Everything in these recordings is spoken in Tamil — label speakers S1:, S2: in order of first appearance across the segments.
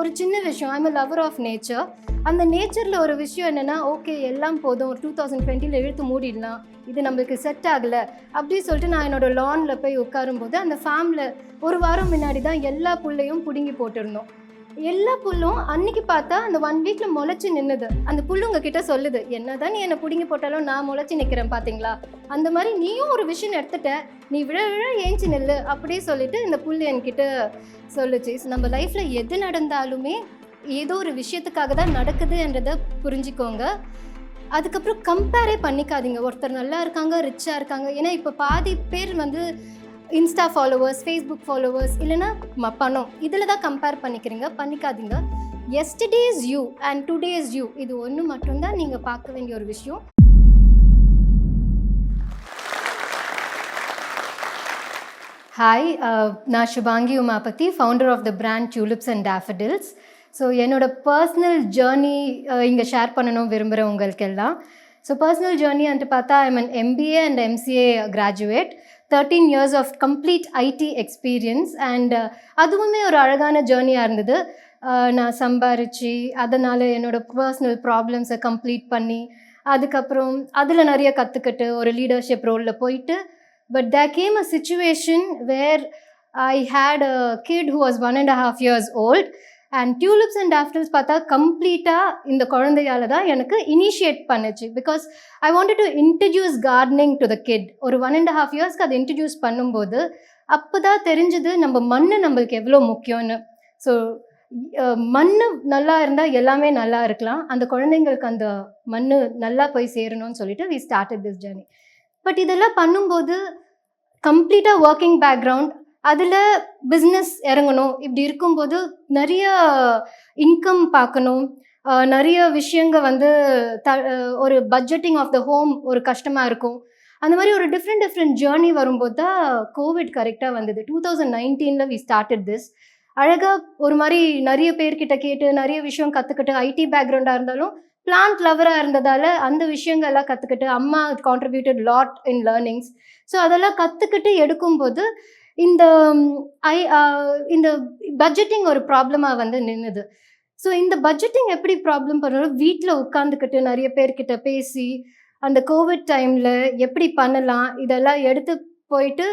S1: ஒரு சின்ன விஷயம். I'm a lover of nature அந்த நேச்சரில் ஒரு விஷயம் என்னென்னா ஓகே எல்லாம் போதும். ஒரு டூ தௌசண்ட் டுவெண்ட்டியில் இழுத்து மூடிடலாம். இது நம்மளுக்கு செட் ஆகலை. அப்படி சொல்லிட்டு நான் என்னோட லானில் போய் உட்காரும்போது அந்த ஃபேமில் ஒரு வாரம் முன்னாடி தான் எல்லா புள்ளையும் பிடுங்கி போட்டிருந்தோம் எல்லா புல்லும் அன்னைக்கு பார்த்தா அந்த ஒன் வீக்ல முளைச்சு நின்னுது. அந்த புல்லு உங்ககிட்ட சொல்லுது என்னதான் நீ என்னை பிடுங்கி போட்டாலும் நான் முளைச்சு நிற்கிறேன் பார்த்தீங்களா அந்த மாதிரி நீயும் ஒரு விஷயம் எடுத்துட்ட. நீ விழ விழ ஏஞ்சி நில்லு அப்படியே சொல்லிட்டு இந்த புல் என்கிட்ட சொல்லுச்சு. நம்ம லைஃப்ல எது நடந்தாலுமே ஏதோ ஒரு விஷயத்துக்காக தான் நடக்குதுன்றதை புரிஞ்சுக்கோங்க. அதுக்கப்புறம் கம்பேரே பண்ணிக்காதீங்க. ஒருத்தர் நல்லா இருக்காங்க ரிச்சாக இருக்காங்க. ஏன்னா இப்போ பாதி பேர் வந்து இன்ஸ்டா ஃபாலோவர்ஸ் ஃபேஸ்புக் ஃபாலோவர்ஸ் இல்லைன்னா பணம். இதில் தான் கம்பேர் பண்ணிக்கிறீங்க பண்ணிக்காதீங்க. Yesterday's you and today's you இது ஒன்று மட்டும்தான் நீங்கள் பார்க்க வேண்டிய ஒரு விஷயம். ஹாய் uh, நான் Subhangi Umapathi founder of the brand tulips and daffodils so என்னோட பர்சனல் ஜேர்னி இங்கே ஷேர் பண்ணணும் விரும்புகிற உங்களுக்கெல்லாம். ஸோ பர்சனல் ஜேர்னி வந்துட்டு பார்த்தா I mean MBA and MCA graduate thirteen years of complete IT experience and அதுவுமே ஒரு அழகான ஜேர்னியாக இருந்தது. நான் சம்பாரித்து அதனால் என்னோட பர்சனல் ப்ராப்ளம்ஸை கம்ப்ளீட் பண்ணி அதுக்கப்புறம் அதில் நிறைய கற்றுக்கிட்டு ஒரு லீடர்ஷிப் ரோலில் போயிட்டு but they came a situation where I had a kid who was one and half years old and tulips and afters பார்த்தா கம்ப்ளீட்டாக இந்த குழந்தையால தான் எனக்கு இனிஷியேட் பண்ணுச்சு. Because I wanted to introduce gardening to the kid ஒரு ஒன் அண்ட் ஹாஃப் இயர்ஸ்க்கு அதை இன்ட்ரடியூஸ் பண்ணும்போது அப்போ தான் தெரிஞ்சது நம்ம மண் நம்மளுக்கு எவ்வளோ முக்கியம்னு. ஸோ மண் நல்லா இருந்தால் எல்லாமே நல்லா இருக்கலாம். அந்த குழந்தைங்களுக்கு அந்த மண் நல்லா போய் சேரணும்னு சொல்லிட்டு we started this journey but இதெல்லாம் பண்ணும்போது கம்ப்ளீட்டாக ஒர்க்கிங் பேக்ரவுண்ட் அதில் பிஸ்னஸ் இறங்கணும். இப்படி இருக்கும்போது நிறைய இன்கம் பார்க்கணும். நிறைய விஷயங்க வந்து த ஒரு பட்ஜெட்டிங் ஆஃப் த ஹோம் ஒரு கஷ்டமாக இருக்கும். அந்த மாதிரி ஒரு டிஃப்ரெண்ட் டிஃப்ரெண்ட் ஜேர்னி வரும்போது தான் கோவிட் கரெக்டாக வந்தது. டூ தௌசண்ட் நைன்டீனில் வி ஸ்டார்டட் திஸ் அழகாக ஒரு மாதிரி நிறைய பேர்கிட்ட கேட்டு நிறைய விஷயம் கற்றுக்கிட்டு ஐடி பேக்ரவுண்டாக இருந்தாலும் பிளான்ட் லவராக இருந்ததால் அந்த விஷயங்கள்லாம் கற்றுக்கிட்டு அம்மா contributed lot in learnings so அதெல்லாம் கற்றுக்கிட்டு எடுக்கும்போது இந்த ஐ இந்த பட்ஜெட்டிங் ஒரு ப்ராப்ளமாக வந்து நின்றுது ஸோ இந்த பட்ஜெட்டிங் எப்படி ப்ராப்ளம் பண்ணுறோம் வீட்டில் உட்காந்துக்கிட்டு நிறைய பேர்கிட்ட பேசி அந்த கோவிட் டைமில் எப்படி பண்ணலாம் இதெல்லாம் எடுத்து போயிட்டு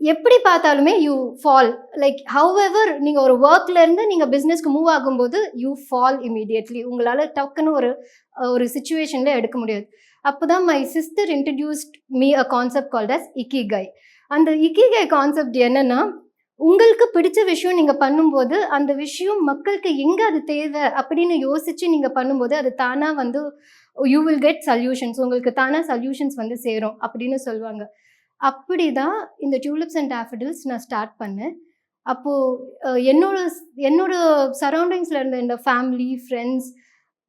S1: எப்படி பார்த்தாலுமே you fall like however நீங்கள் ஒரு ஒர்க்லேருந்து நீங்கள் பிஸ்னஸ்க்கு மூவ் ஆகும்போது யூ ஃபால் இமீடியட்லி உங்களால் டக்குன்னு ஒரு ஒரு சுச்சுவேஷனில் எடுக்க முடியாது. அப்போ தான் my sister introduced me a concept called as ikigai அந்த இக்கிகை கான்செப்ட் என்னன்னா உங்களுக்கு பிடிச்ச விஷயம் நீங்கள் பண்ணும்போது அந்த விஷயம் மக்களுக்கு எங்கே அது தேவை அப்படின்னு யோசிச்சு நீங்கள் பண்ணும்போது அது தானாக வந்து யூ வில் கெட் சொல்யூஷன்ஸ் உங்களுக்கு தானாக சொல்யூஷன்ஸ் வந்து சேரும் அப்படின்னு சொல்லுவாங்க. அப்படி தான் இந்த டியூலிப்ஸ் அண்ட் ஆஃபிடில்ஸ் நான் ஸ்டார்ட் பண்ணேன். அப்போது என்னோட என்னோட சரௌண்டிங்ஸில் இருந்த இந்த ஃபேமிலி ஃப்ரெண்ட்ஸ்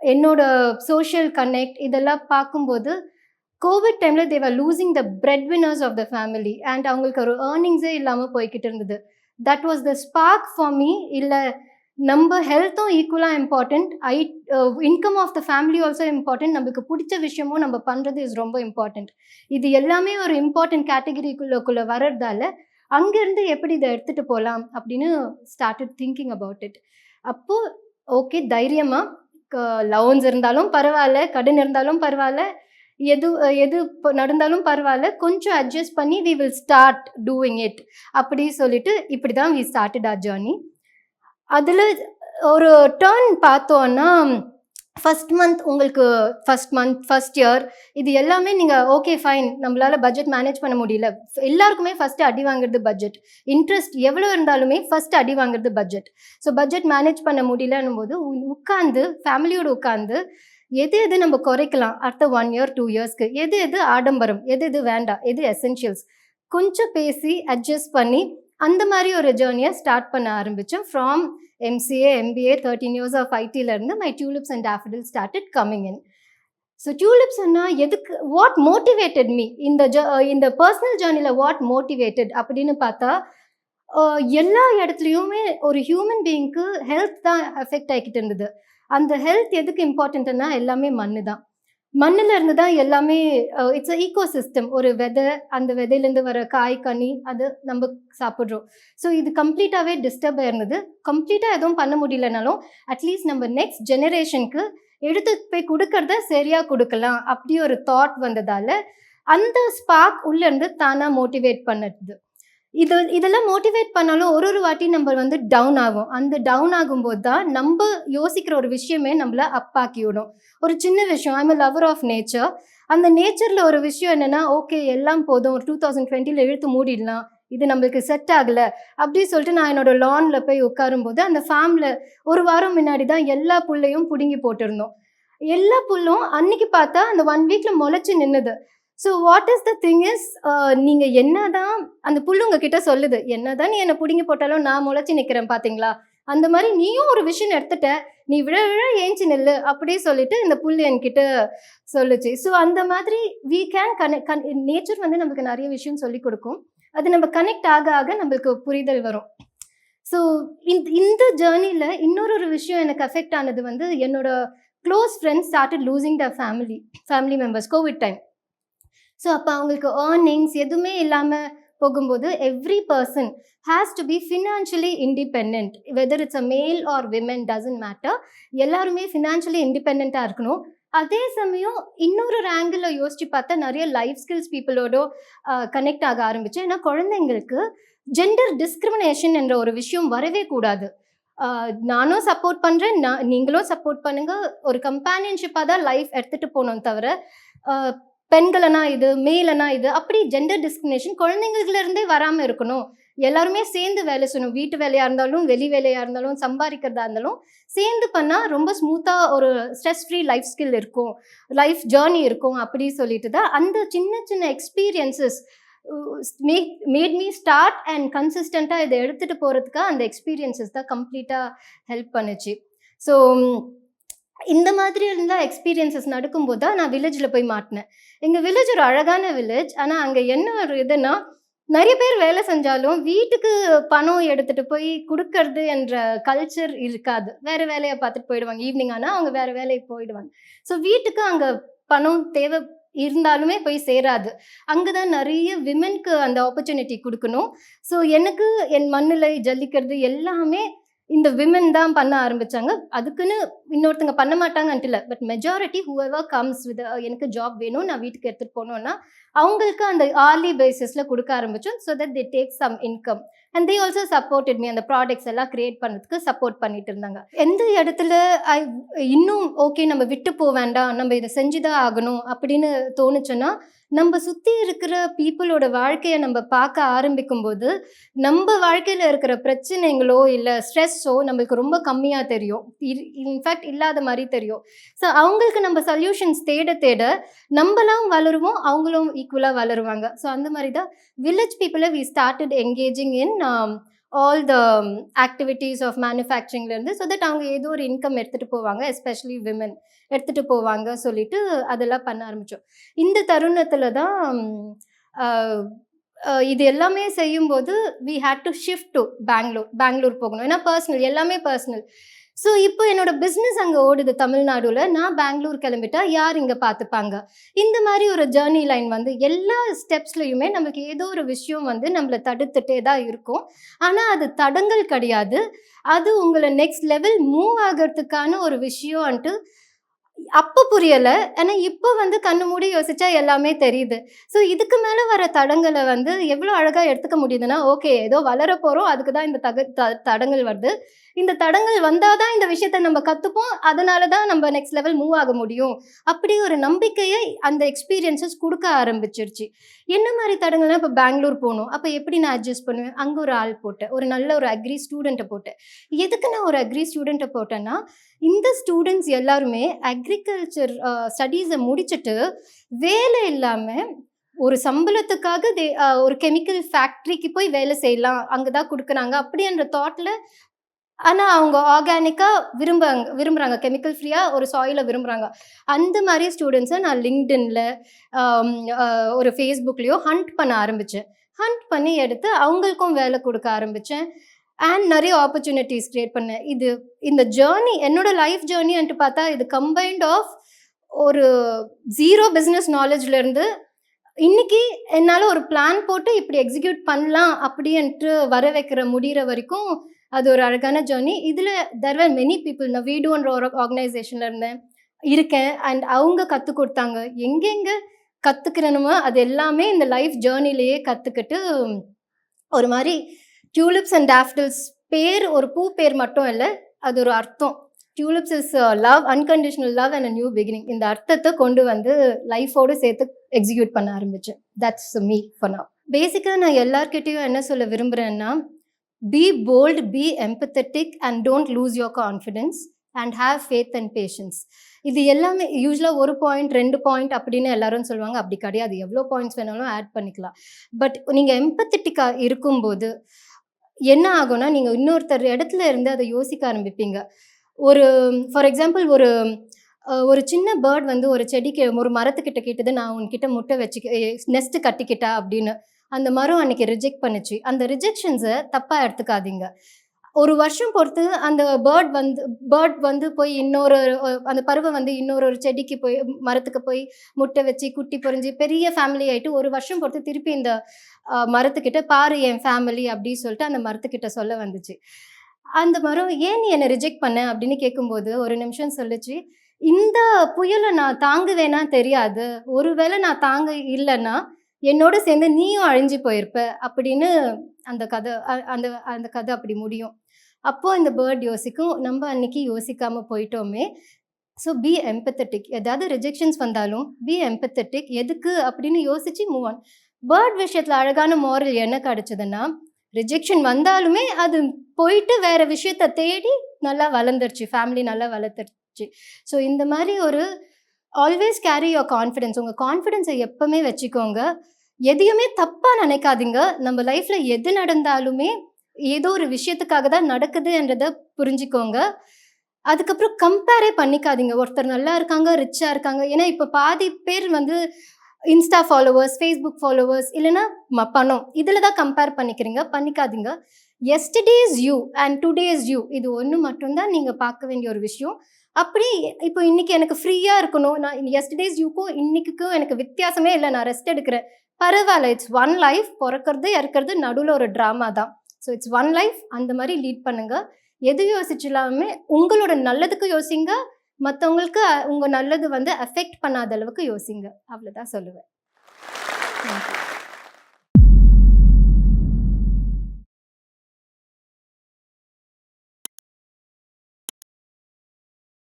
S1: என்னோட சோஷியல் கனெக்ட் இதெல்லாம் பார்க்கும்போது கோவிட் டைமில் they were losing the breadwinners of the family and அவங்களுக்கு ஒரு ஏர்னிங்ஸே இல்லாமல் போய்கிட்டு இருந்தது. That was the spark for me இல்லை நம்ம ஹெல்த்தும் ஈக்குவலாக important I income of the family also important நம்மளுக்கு பிடிச்ச விஷயமும் நம்ம பண்ணுறது இஸ் ரொம்ப இம்பார்ட்டண்ட் இது எல்லாமே ஒரு இம்பார்ட்டன்ட் கேட்டகரிக்குள்ளக்குள்ளே வர்றதால அங்கேருந்து எப்படி இதை எடுத்துகிட்டு போகலாம் அப்படின்னு ஸ்டார்டட் திங்கிங் அபவுட் இட் அப்போது ஓகே தைரியமாக லவுன்ஸ் இருந்தாலும் பரவாயில்ல கடன் இருந்தாலும் பரவாயில்ல எது எது இப்போ நடந்தாலும் பரவாயில்ல. கொஞ்சம் அட்ஜஸ்ட் பண்ணி we will start doing it அப்படி சொல்லிட்டு இப்படி தான் வி ஸ்டார்டட் ஆர் ஜேர்னி அதில் ஒரு டேர்ன் பார்த்தோன்னா ஃபஸ்ட் மந்த் உங்களுக்கு ஃபஸ்ட் மந்த் ஃபஸ்ட் இயர் இது எல்லாமே நீங்கள் ஓகே ஃபைன் நம்மளால் பட்ஜெட் மேனேஜ் பண்ண முடியல. எல்லாருக்குமே ஃபஸ்ட்டு அடி வாங்குறது பட்ஜெட் இன்ட்ரெஸ்ட் எவ்வளோ இருந்தாலுமே ஃபஸ்ட்டு அடி வாங்குறது பட்ஜெட் ஸோ பட்ஜெட் மேனேஜ் பண்ண முடியலன்னும் போது உட்காந்து ஃபேமிலியோடு உட்காந்து எது எது நம்ம குறைக்கலாம்? அடுத்த ஒன் இயர் டூ இயர்ஸ்க்கு எது எது ஆடம்பரம் எது எது வேண்டாம்? எது எசென்ஷியல்ஸ் கொஞ்சம் பேசி அட்ஜஸ்ட் பண்ணி அந்த மாதிரி ஒரு ஜேர்னியை ஸ்டார்ட் பண்ண ஆரம்பித்தேன் from MCA MBA thirteen years of ஐடியிலேருந்து my tulips and daffodil started coming in so டியூலிப்ஸ்னா எதுக்கு வாட் மோட்டிவேட்டட் மீ இந்த ஜ இந்த பர்சனல் ஜேர்னியில் வாட் மோட்டிவேட்டட் அப்படின்னு பார்த்தா எல்லா இடத்துலையுமே ஒரு ஹியூமன் பீயிங்க்கு ஹெல்த் தான் எஃபெக்ட் ஆகிக்கிட்டு இருந்தது. அந்த ஹெல்த் எதுக்கு இம்பார்ட்டண்ட்னா எல்லாமே மண்ணு தான் மண்ணில் இருந்து தான் எல்லாமே இட்ஸ் ஈகோ சிஸ்டம் ஒரு விதை அந்த விதையிலேருந்து வர காய் கனி அது நம்ம சாப்பிட்றோம். ஸோ இது கம்ப்ளீட்டாகவே டிஸ்டர்ப் ஆயிருந்தது. கம்ப்ளீட்டாக எதுவும் பண்ண முடியலனாலும் அட்லீஸ்ட் நம்ம நெக்ஸ்ட் ஜெனரேஷனுக்கு எடுத்து போய் கொடுக்கறத சரியாக கொடுக்கலாம். அப்படி ஒரு தாட் வந்ததால அந்த ஸ்பார்க் உள்ளேருந்து தானாக மோட்டிவேட் பண்ணுறது இது இதெல்லாம் மோட்டிவேட் பண்ணாலும் ஒரு ஒரு வாட்டி நம்ம வந்து டவுன் ஆகும். அந்த டவுன் ஆகும்போது தான் நம்ம யோசிக்கிற ஒரு விஷயமே நம்மள அப்பாக்கி விடும். ஒரு சின்ன விஷயம் ஐம் லவர் ஆஃப் நேச்சர் அந்த நேச்சரில் ஒரு விஷயம் என்னென்னா ஓகே எல்லாம் போதும். ஒரு டூ தௌசண்ட் டுவெண்ட்டியில் இழுத்து மூடிடலாம். இது நம்மளுக்கு செட் ஆகலை. அப்படி சொல்லிட்டு நான் என்னோட லானில் போய் உட்காரும்போது அந்த ஃபார்மில் ஒரு வாரம் முன்னாடி தான் எல்லா புல்லையும் பிடுங்கி போட்டிருந்தோம். எல்லா புல்லும் அன்னைக்கு பார்த்தா அந்த ஒன் வீக்கில் முளைச்சி நின்னுது. So what is the thing is நீங்கள் என்ன தான் அந்த புல் உங்ககிட்ட சொல்லுது என்னதான் நீ என்னை பிடுங்கி போட்டாலும் நான் முளைச்சி நிற்கிறேன் பார்த்தீங்களா அந்த மாதிரி நீயும் ஒரு விஷயம் எடுத்துட்ட நீ விழ விழ ஏஞ்சி நில்லு அப்படியே சொல்லிட்டு இந்த புல் என்கிட்ட சொல்லுச்சு. ஸோ அந்த மாதிரி we can connect can nature வந்து நமக்கு நிறைய விஷயம் சொல்லி கொடுக்கும். அது நம்ம கனெக்ட் ஆக ஆக நம்மளுக்கு புரிதல் வரும். ஸோ இந்த இந்த ஜேர்னியில் இன்னொரு ஒரு விஷயம் எனக்கு அஃபெக்ட் ஆனது வந்து என்னோட close friends started losing the family family members Covid time so அப்போ அவங்களுக்கு ஏர்னிங்ஸ் எதுவுமே இல்லாமல் போகும்போது every person has to be financially independent whether it's a male or women doesn't matter எல்லாருமே ஃபினான்ஷியலி இண்டிபெண்ட்டாக இருக்கணும். அதே சமயம் இன்னொரு ஒரு ஆங்கிளில் யோசிச்சு பார்த்தா நிறைய லைஃப் ஸ்கில்ஸ் பீப்புளோட கனெக்ட் ஆக ஆரம்பிச்சு. ஏன்னா குழந்தைங்களுக்கு ஜெண்டர் டிஸ்கிரிமினேஷன் என்ற ஒரு விஷயம் வரவே கூடாது. நானும் சப்போர்ட் பண்ணுறேன் நான் நீங்களும் சப்போர்ட் பண்ணுங்க. ஒரு கம்பேனியன்ஷிப்பாக தான் லைஃப் எடுத்துகிட்டு போனோம் தவிர பெண்களனா இது மேலனா இது அப்படி ஜெண்டர் டிஸ்கிரிமினேஷன் குழந்தைங்களுக்குலேருந்தே வராமல் இருக்கணும். எல்லாருமே சேர்ந்து வேலை செய்யணும். வீட்டு வேலையாக இருந்தாலும் வெளி வேலையாக இருந்தாலும் சம்பாதிக்கிறதா இருந்தாலும் சேர்ந்து பண்ணால் ரொம்ப ஸ்மூத்தாக ஒரு ஸ்ட்ரெஸ் ஃப்ரீ லைஃப் ஸ்கில் இருக்கும். லைஃப் ஜேர்னி இருக்கும் அப்படி சொல்லிட்டு தான் அந்த சின்ன சின்ன experiences make made me start and கன்சிஸ்டண்ட்டாக இதை எடுத்துகிட்டு போகிறதுக்காக அந்த எக்ஸ்பீரியன்சஸ் தான் கம்ப்ளீட்டாக ஹெல்ப் பண்ணுச்சு. ஸோ இந்த மாதிரி இருந்தால் எக்ஸ்பீரியன்சஸ் நடக்கும்போது தான் நான் வில்லேஜில் போய் மாட்டினேன். எங்கள் வில்லேஜ் ஒரு அழகான வில்லேஜ் ஆனால் அங்கே என்ன ஒரு இதுன்னா நிறைய பேர் வேலை செஞ்சாலும் வீட்டுக்கு பணம் எடுத்துட்டு போய் கொடுக்கறது என்ற கல்ச்சர் இருக்காது. வேற வேலையை பார்த்துட்டு போயிடுவாங்க. ஈவினிங் ஆனால் அவங்க வேற வேலைக்கு போயிடுவாங்க. ஸோ வீட்டுக்கு அங்கே பணம் தேவை இருந்தாலுமே போய் சேராது. அங்கே தான் நிறைய விமென்க்கு அந்த ஆப்பர்ச்சுனிட்டி கொடுக்கணும். ஸோ எனக்கு என் மண்ணில் ஜல்லிக்கிறது எல்லாமே இந்த விமன் தான் பண்ண ஆரம்பிச்சாங்க. அதுக்குன்னு இன்னொருத்தங்க பண்ண மாட்டாங்கன்ட்டு இல்லை. But majority whoever comes with எனக்கு ஜாப் வேணும் நான் வீட்டுக்கு எடுத்துகிட்டு போகணுன்னா அவங்களுக்கு அந்த ஆர்லி பேசிஸில் கொடுக்க ஆரம்பித்தோம் so that they take some income and they also supported me அந்த ப்ராடக்ட்ஸ் எல்லாம் கிரியேட் பண்ணுறதுக்கு சப்போர்ட் பண்ணிட்டு இருந்தாங்க. எந்த இடத்துல ஐ இன்னும் ஓகே நம்ம விட்டு போக வேண்டாம். நம்ம இதை செஞ்சு தான் ஆகணும் அப்படின்னு தோணுச்சுன்னா நம்ம சுற்றி இருக்கிற பீப்புளோட வாழ்க்கையை நம்ம பார்க்க ஆரம்பிக்கும் போது நம்ம வாழ்க்கையில் இருக்கிற பிரச்சனைகளோ இல்லை ஸ்ட்ரெஸ்ஸோ நம்மளுக்கு ரொம்ப கம்மியாக தெரியும். இன்ஃபேக்ட் இல்லாத மாதிரி தெரியும். ஸோ அவங்களுக்கு நம்ம சொல்யூஷன்ஸ் தேட தேட நம்மளாம் வளருவோம் அவங்களும் ஈக்குவலாக வளருவாங்க. ஸோ அந்த மாதிரி தான் வில்லேஜ் பீப்புளை we started engaging in all the activities of மேனுஃபேக்சரிங்லேருந்து so that அவங்க ஏதோ ஒரு இன்கம் எடுத்துகிட்டு போவாங்க எஸ்பெஷலி விமன் எடுத்துகிட்டு போவாங்க சொல்லிட்டு அதெல்லாம் பண்ண ஆரம்பித்தோம் இந்த தருணத்தில் தான் இது எல்லாமே செய்யும்போது we had to shift to Bangalore Bangalore போகணும். ஏன்னா பர்சனல் எல்லாமே பர்சனல் ஸோ இப்போ என்னோட பிஸ்னஸ் அங்கே ஓடுது தமிழ்நாடுல. நான் பெங்களூர் கிளம்பிட்டா யார் இங்கே பார்த்துப்பாங்க? இந்த மாதிரி ஒரு ஜேர்னி லைன் வந்து எல்லா ஸ்டெப்ஸ்லையுமே நமக்கு ஏதோ ஒரு விஷயம் வந்து நம்மளை தடுத்துட்டே தான் இருக்கும். ஆனால் அது தடங்கள் கிடையாது. அது உங்களை நெக்ஸ்ட் லெவல் மூவ் ஆகிறதுக்கான ஒரு விஷயம்ன்ட்டு அப்போ புரியலை. ஆனால் இப்போ வந்து கண்ணு மூடி யோசிச்சா எல்லாமே தெரியுது. ஸோ இதுக்கு மேலே வர தடங்களை வந்து எவ்வளோ அழகாக எடுத்துக்க முடியுதுன்னா ஓகே ஏதோ வளர போகிறோம் அதுக்கு தான் இந்த தக த தடங்கள் வருது. இந்த தடங்கள் வந்தால் தான் இந்த விஷயத்த நம்ம கற்றுப்போம் அதனால தான் நம்ம நெக்ஸ்ட் லெவல் மூவ் ஆக முடியும். அப்படி ஒரு நம்பிக்கையை அந்த எக்ஸ்பீரியன்சஸ் கொடுக்க ஆரம்பிச்சிருச்சு. என்ன மாதிரி தடங்கள்னா இப்போ பெங்களூர் போகணும். அப்போ எப்படி நான் அட்ஜஸ்ட் பண்ணுவேன்? அங்கே ஒரு ஆள் போட்டேன். ஒரு நல்ல ஒரு அக்ரி ஸ்டூடெண்ட்டை போட்டேன். எதுக்கு நான் ஒரு அக்ரி ஸ்டூடெண்ட்டை போட்டேன்னா இந்த ஸ்டூடெண்ட்ஸ் எல்லாருமே அக்ரிகல்ச்சர் ஸ்டடீஸை முடிச்சுட்டு வேலை இல்லாமல் ஒரு சம்பளத்துக்காக தே ஒரு கெமிக்கல் ஃபேக்ட்ரிக்கு போய் வேலை செய்யலாம். அங்கே தான் கொடுக்குறாங்க. அப்படின்ற தாட்டில் ஆனால் அவங்க ஆர்கானிக்காக விரும்புறாங்க விரும்புகிறாங்க கெமிக்கல் ஃப்ரீயாக ஒரு சாயிலை விரும்புகிறாங்க அந்த மாதிரி ஸ்டூடெண்ட்ஸை நான் லிங்க்டின்ல ஒரு ஃபேஸ்புக்லேயோ ஹண்ட் பண்ண ஆரம்பித்தேன் ஹண்ட் பண்ணி எடுத்து அவங்களுக்கும் வேலை கொடுக்க ஆரம்பித்தேன் அண்ட் நிறைய ஆப்பர்ச்சுனிட்டிஸ் க்ரியேட் பண்ணேன். இது இந்த ஜேர்னி என்னோட லைஃப் ஜேர்னின்ட்டு பார்த்தா இது கம்பைன்ட் ஆஃப் ஒரு ஜீரோ பிஸ்னஸ் நாலேஜ்லேருந்து இன்னைக்கு என்னால் ஒரு பிளான் போட்டு இப்படி எக்ஸிக்யூட் பண்ணலாம் அப்படின்ட்டு வர வைக்கிற முடிகிற வரைக்கும் அது ஒரு அழகான ஜேர்னி இதில் தெர் ஆர் மெனி பீப்புள் நான் வீடுன்ற ஒரு ஆர்கனைசேஷனில் இருந்தேன். இருக்கேன். அண்ட் அவங்க கற்றுக் கொடுத்தாங்க. எங்கெங்கே கற்றுக்கிறனுமோ அது எல்லாமே இந்த லைஃப் ஜேர்னிலேயே கற்றுக்கிட்டு ஒரு மாதிரி டியூலிப்ஸ் அண்ட் டேஃப்டில்ஸ் பேர் ஒரு பூ பேர் மட்டும் இல்லை அது ஒரு அர்த்தம். Tulips is love unconditional love and new beginning இந்த அர்த்தத்தை கொண்டு வந்து லைஃபோடு சேர்த்து எக்ஸிக்யூட் பண்ண ஆரம்பித்தேன் தட்ஸ் மீ ஃபார் நவ் பேசிக்காக நான் எல்லார்கிட்டேயும் என்ன சொல்ல விரும்புகிறேன்னா be bold be empathetic and don't lose your confidence and have faith and patience இது எல்லாமே யூஸ்வலாக ஒரு பாயிண்ட் ரெண்டு பாயிண்ட் அப்படின்னு எல்லாரும் சொல்லுவாங்க. அப்படி கிடையாது. எவ்வளோ பாயிண்ட்ஸ் வேணாலும் ஆட் பண்ணிக்கலாம். பட் நீங்கள் எம்பத்தட்டிக்காக இருக்கும்போது என்ன ஆகும்னா நீங்கள் இன்னொருத்தர் இடத்துல இருந்து அதை யோசிக்க ஆரம்பிப்பீங்க. ஒரு ஃபார் எக்ஸாம்பிள் ஒரு ஒரு சின்ன பேர்ட் வந்து ஒரு செடிக்கு ஒரு மரத்துக்கிட்ட கேட்டது நான் உன்கிட்ட முட்டை வச்சு நெஸ்ட்டு கட்டிக்கிட்டா? அப்படின்னு. அந்த மரம் அன்னைக்கு ரிஜெக்ட் பண்ணுச்சு. அந்த ரிஜெக்ஷன்ஸை தப்பாக எடுத்துக்காதீங்க. ஒரு வருஷம் பொறுத்து அந்த பேர்ட் வந்து பேர்ட் வந்து போய் இன்னொரு அந்த பருவம் வந்து இன்னொரு ஒரு செடிக்கு போய் மரத்துக்கு போய் முட்டை வச்சு குட்டி பொறிஞ்சு பெரிய ஃபேமிலி ஆகிட்டு ஒரு வருஷம் பொறுத்து திருப்பி இந்த மரத்துக்கிட்ட பாரு என் ஃபேமிலி அப்படின்னு சொல்லிட்டு அந்த மரத்துக்கிட்ட சொல்ல வந்துச்சு. அந்த மரம் ஏன் நீ என்னை ரிஜெக்ட் பண்ண அப்படின்னு கேட்கும்போது ஒரு நிமிஷம் சொல்லுச்சு. இந்த புயலை நான் தாங்குவேனா தெரியாது. ஒருவேளை நான் தாங்க இல்லைன்னா என்னோட சேர்ந்து நீயும் அழிஞ்சு போயிருப்ப அப்படின்னு அந்த கதை அந்த அந்த கதை அப்படி முடியும். அப்போ இந்த பேர்ட் யோசிக்கும் நம்ம அன்னைக்கு யோசிக்காம போயிட்டோமே. ஸோ பி எம்பத்தட்டிக் ஏதாவது ரிஜெக்ஷன்ஸ் வந்தாலும் பி எம்பத்தட்டிக் எதுக்கு அப்படின்னு யோசிச்சு மூவ் ஆன் பேர்ட் விஷயத்தில் அழகான moral என்ன கிடைச்சதுன்னா ரிஜெக்ஷன் வந்தாலுமே அது போயிட்டு வேற விஷயத்த தேடி நல்லா வளர்ந்துருச்சு. ஃபேமிலி நல்லா வளர்த்துருச்சு. ஸோ இந்த மாதிரி ஒரு ஆல்வேஸ் கேரி யோர் கான்ஃபிடென்ஸ் உங்கள் கான்ஃபிடென்ஸை எப்பவுமே வச்சுக்கோங்க. எதையுமே தப்பாக நினைக்காதீங்க. நம்ம லைஃப்பில் எது நடந்தாலுமே ஏதோ ஒரு விஷயத்துக்காக தான் நடக்குதுன்றதை புரிஞ்சுக்கோங்க. அதுக்கப்புறம் கம்பேரே பண்ணிக்காதீங்க. ஒருத்தர் நல்லா இருக்காங்க ரிச்சாக இருக்காங்க. ஏன்னா இப்போ பாதி பேர் வந்து இன்ஸ்டா ஃபாலோவர்ஸ் ஃபேஸ்புக் ஃபாலோவர்ஸ் இல்லைன்னா ம பணம். இதில் தான் கம்பேர் பண்ணிக்கிறீங்க. பண்ணிக்காதீங்க. Yesterday's you and today's you இது ஒன்று மட்டும்தான் நீங்கள் பார்க்க வேண்டிய ஒரு விஷயம். அப்படி இப்போ இன்னைக்கு எனக்கு ஃப்ரீயாக இருக்கணும். நான் எஸ்டர்டேஸ் யூக்கும் இன்னைக்குக்கும் எனக்கு வித்தியாசமே இல்லை. நான் ரெஸ்ட் எடுக்கிறேன். பரவாயில்ல. இட்ஸ் ஒன் லைஃப் பிறக்கிறது இறக்கிறது நடுவில் ஒரு ட்ராமா தான். ஸோ இட்ஸ் ஒன் லைஃப் அந்த மாதிரி லீட் பண்ணுங்க. எது யோசிச்சில்லாமே உங்களோட நல்லதுக்கு யோசிங்க. மற்றவங்களுக்கு உங்கள் நல்லது வந்து அஃபெக்ட் பண்ணாத அளவுக்கு யோசிங்க. அவ்வளோதான் சொல்லுவேன். Thank you.